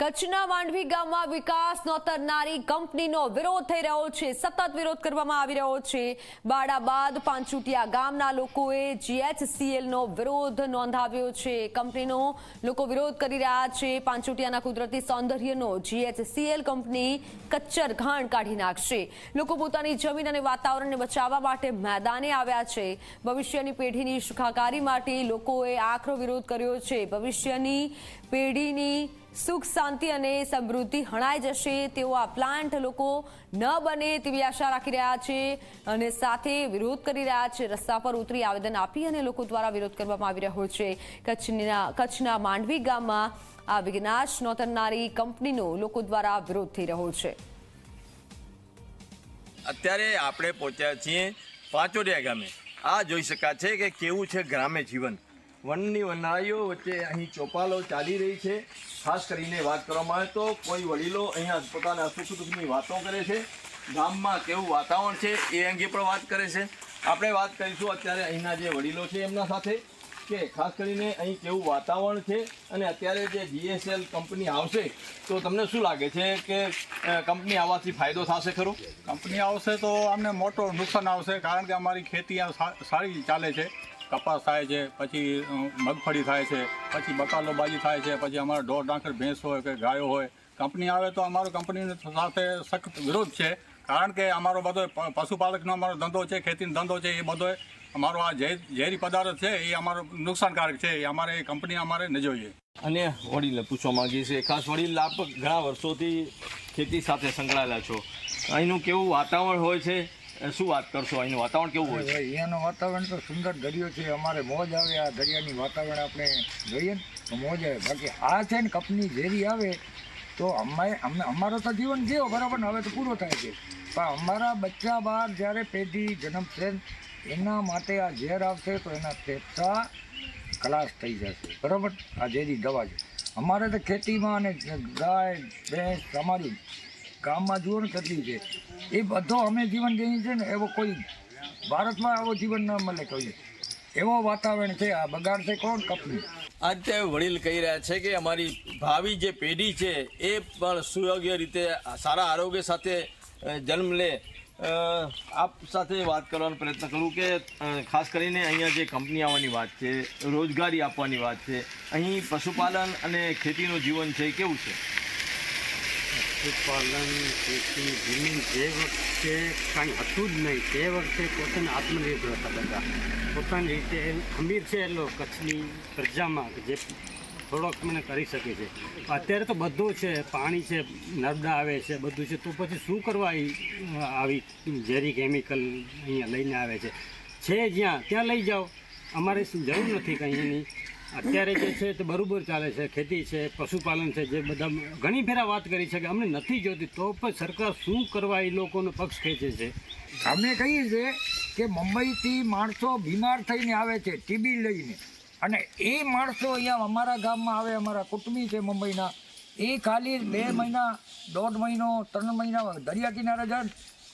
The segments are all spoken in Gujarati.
કચ્છના માંડવી ગામમાં વિકાસ નોતરનારી કંપનીનો વિરોધ થઈ રહ્યો છે, સતત વિરોધ કરવામાં આવી રહ્યો છે. બાડા બાદ પાંચુટિયા ગામના લોકોએ જીએચસીએલનો નો વિરોધ નોંધાવ્યો છે. કંપનીનો લોકો વિરોધ કરી રહ્યા છે. પાંચુટિયાના કુદરતી સૌંદર્યનો જીએચસીએલ કંપની કચ્ચર ઘાણ કાઢી નાખશે. લોકો પોતાની જમીન અને વાતાવરણને બચાવવા માટે મેદાને આવ્યા છે. ભવિષ્યની પેઢીની સુખાકારી માટે લોકોએ આકરો વિરોધ કર્યો છે. ભવિષ્યની પેઢીની સુખ, શાંતિ અને સમૃદ્ધિ હણાઈ જશે તેવો આ પ્લાન્ટ લોકો ન બને તેવી આશા રાખી રહ્યા છે અને સાથે વિરોધ કરી રહ્યા છે. રસ્તા પર ઉતરી આવેદન આપી અને લોકો દ્વારા વિરોધ કરવામાં આવી રહ્યો છે. કચ્છના કચ્છના માંડવી ગામમાં આ વિઘ્નાશ નોતરનારી કંપનીનો લોકો દ્વારા વિરોધ થઈ રહ્યો છે. અત્યારે આપણે પહોંચ્યા છીએ પાંચોડિયા ગામે. આ જોઈ શકાય છે કે કેવું છે ગ્રામ્ય જીવન. વનની વનરાઈઓ વચ્ચે અહીં ચોપાલો ચાલી રહી છે. ખાસ કરીને વાત કરવામાં આવે તો કોઈ વડીલો અહીંયા પોતાના સુખ દુઃખની વાતો કરે છે. ગામમાં કેવું વાતાવરણ છે એ અંગે પણ વાત કરે છે. આપણે વાત કરીશું અત્યારે અહીંના જે વડીલો છે એમના સાથે કે ખાસ કરીને અહીં કેવું વાતાવરણ છે અને અત્યારે જે જીએસએલ કંપની આવશે તો તમને શું લાગે છે કે કંપની આવવાથી ફાયદો થશે ખરો? કંપની આવશે તો અમને મોટો નુકસાન આવશે કારણ કે અમારી ખેતી સારી ચાલે છે. કપાસ થાય છે, પછી મગફળી થાય છે, પછી બકાલોબાજી થાય છે, પછી અમારા ઢોર ડાંખર ભેંસ હોય કે ગાયો હોય, કંપની આવે તો અમારો કંપની સાથે સખત વિરોધ છે. કારણ કે અમારો બધો પશુપાલકનો અમારો ધંધો છે, ખેતીનો ધંધો છે, એ બધો અમારો આ ઝેરી પદાર્થ છે, એ અમારો નુકસાનકારક છે, એ અમારે, એ કંપની અમારે ન જોઈએ. અને વડીલને પૂછવા માંગીએ છીએ, ખાસ વડીલ, આપ ઘણા વર્ષોથી ખેતી સાથે સંકળાયેલા છો. અહીંનું કેવું વાતાવરણ હોય છે? શું વાત કરશો? અહીંનું વાતાવરણ કેવું હોય છે? અહીંયાનું વાતાવરણ તો સુંદર દરિયો છે. અમારે મોજ આવે આ દરિયાની વાતાવરણ આપણે જોઈએ ને, તો મોજ આવે. બાકી આ છે ને કંપની ઝેરી આવે, તો અમારે અમે અમારો તો જીવન જીવો બરાબર હવે તો પૂરો થાય છે. પણ અમારા બચ્ચા બાર જ્યારે પેઢી જન્મશે એના માટે આ ઝેર આવશે તો એના ફેફસા ખલાસ થઈ જશે. બરાબર? આ ઝેરી દવા છે. અમારે તો ખેતીમાં અને ગાય, ભેંસ, અમારી ગામમાં જુઓ ને કેટલી છે. એ બધો અમે જીવન જઈએ છીએ ને, એવો કોઈ ભારતમાં આવો જીવન ન મળે કોઈ. એવો વાતાવરણ છે, આ બગાડ છે કોણ કંપની આજે વડીલ કહી રહ્યા છે કે અમારી ભાવિ જે પેઢી છે, એ પણ સુયોગ્ય રીતે સારા આરોગ્ય સાથે જન્મ લે. આપ સાથે વાત કરવાનો પ્રયત્ન કરું કે ખાસ કરીને અહીંયા જે કંપની આવવાની વાત છે, રોજગારી આપવાની વાત છે, અહીં પશુપાલન અને ખેતીનું જીવન છે કેવું છે? પશુપાલન, ખેતી, જમીન જે વખતે કાંઈ હતું જ નહીં, તે વખતે પોતાને આત્મનિર્ભર હતા બધા. પોતાની રીતે અમીર છે એટલો કચ્છની પ્રજામાં જે થોડોક મને કરી શકે છે. અત્યારે તો બધું છે, પાણી છે, નર્મદા આવે છે, બધું છે, તો પછી શું કરવા આવી ઝેરી કેમિકલ અહીંયા લઈને આવે છે? છે જ્યાં, ત્યાં લઈ જાઓ. અમારે જરૂર નથી કંઈ એની. અત્યારે જે છે તે બરોબર ચાલે છે, ખેતી છે, પશુપાલન છે, જે બધા ઘણી ફેરા વાત કરી છે કે અમને નથી જોતી તો પણ સરકાર શું કરવા એ લોકોનો પક્ષ ખેંચે છે? અમે કહીએ છીએ કે મુંબઈથી માણસો બીમાર થઈને આવે છે, ટીબી લઈને. અને એ માણસો અહીંયા અમારા ગામમાં આવે, અમારા કુટુંબી છે મુંબઈના, એ ખાલી બે મહિના, દોઢ મહિનો, ત્રણ મહિના દરિયા કિનારે જાય,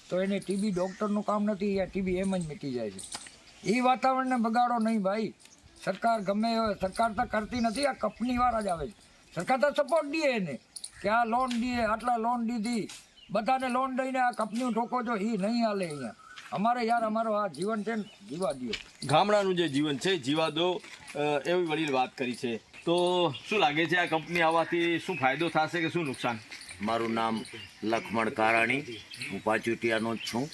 તો એને ટીબી ડૉક્ટરનું કામ નથી ટીબી એમ જ મીટી જાય છે. એ વાતાવરણને બગાડો નહીં ભાઈ. સરકાર ગમે એ સરકાર તો કરતી નથી આ કંપનીવાળા જ આવે છે. સરકાર તો સપોર્ટ દે એને કે આ લોન દે આટલા લોન દીધી બધાને લોન દઈને આ કંપનીઓ ઠોકો છો એ નહીં હાલે અહીંયા. અમારે યાર અમારો આ જીવન છે ને જીવા દો ગામડાનું જે જીવન છે જીવા દો એવી વડીલ વાત કરી છે. તો શું લાગે છે આ કંપની આવવાથી શું ફાયદો થશે કે શું નુકસાન? મારું નામ લખમણ કારાણી. હું પાચોટિયાનો જ છું.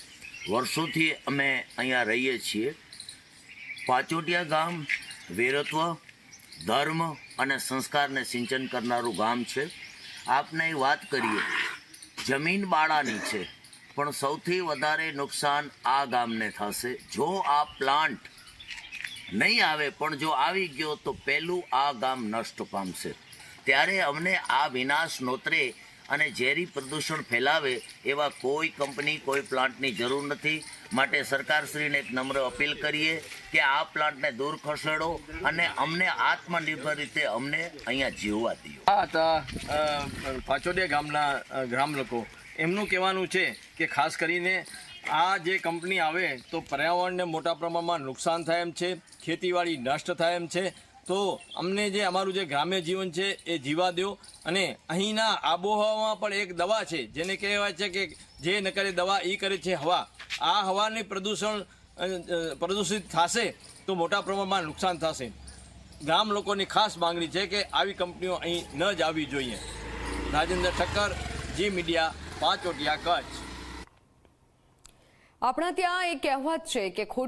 વર્ષોથી અમે અહીંયા રહીએ છીએ. પાચોટિયા ગામ વીરત્વ, ધર્મ અને સંસ્કારને સિંચન કરનારું ગામ છે. આપને વાત કરીએ. જમીન બાળાની છે, પણ સૌથી વધારે નુકસાન આ ગામને થશે. જો આ પ્લાન્ટ નહીં આવે, પણ જો આવી ગયો, તો પહેલું આ ગામ નષ્ટ પામશે. ત્યારે અમને આ વિનાશ નોતરે અને ઝેરી પ્રદૂષણ ફેલાવે એવા કોઈ કંપની કોઈ પ્લાન્ટની જરૂર નથી. માટે સરકારશ્રીને એક નમ્ર અપીલ કરીએ કે આ પ્લાન્ટને દૂર ખસેડો અને અમને આત્મનિર્ભર રીતે અમને અહીંયા જીવવા દો આ હતા અ, ગામના ગ્રામ લોકો. એમનું કહેવાનું છે કે ખાસ કરીને આ જે કંપની આવે તો પર્યાવરણને મોટા પ્રમાણમાં નુકસાન થાય એમ છે ખેતીવાડી નષ્ટ થાય એમ છે તો અમને જે અમારું જે ગ્રામ્ય જીવન છે એ જીવા દો. અને અહીંના આબોહવામાં પણ એક દવા છે, જેને કહેવાય છે કે જે ન કરે દવા એ કરે છે હવા. આ હવાને પ્રદૂષણ પ્રદૂષિત થશે તો મોટા પ્રમાણમાં નુકસાન થશે. ગામ લોકોની ખાસ માંગણી છે કે આવી કંપનીઓ અહીં ન જ આવવી જોઈએ. રાજેન્દ્ર ઠક્કર, જી મીડિયા પાંચોટિયા કચ્છ. આપણા ત્યાં એક કહેવત છે કે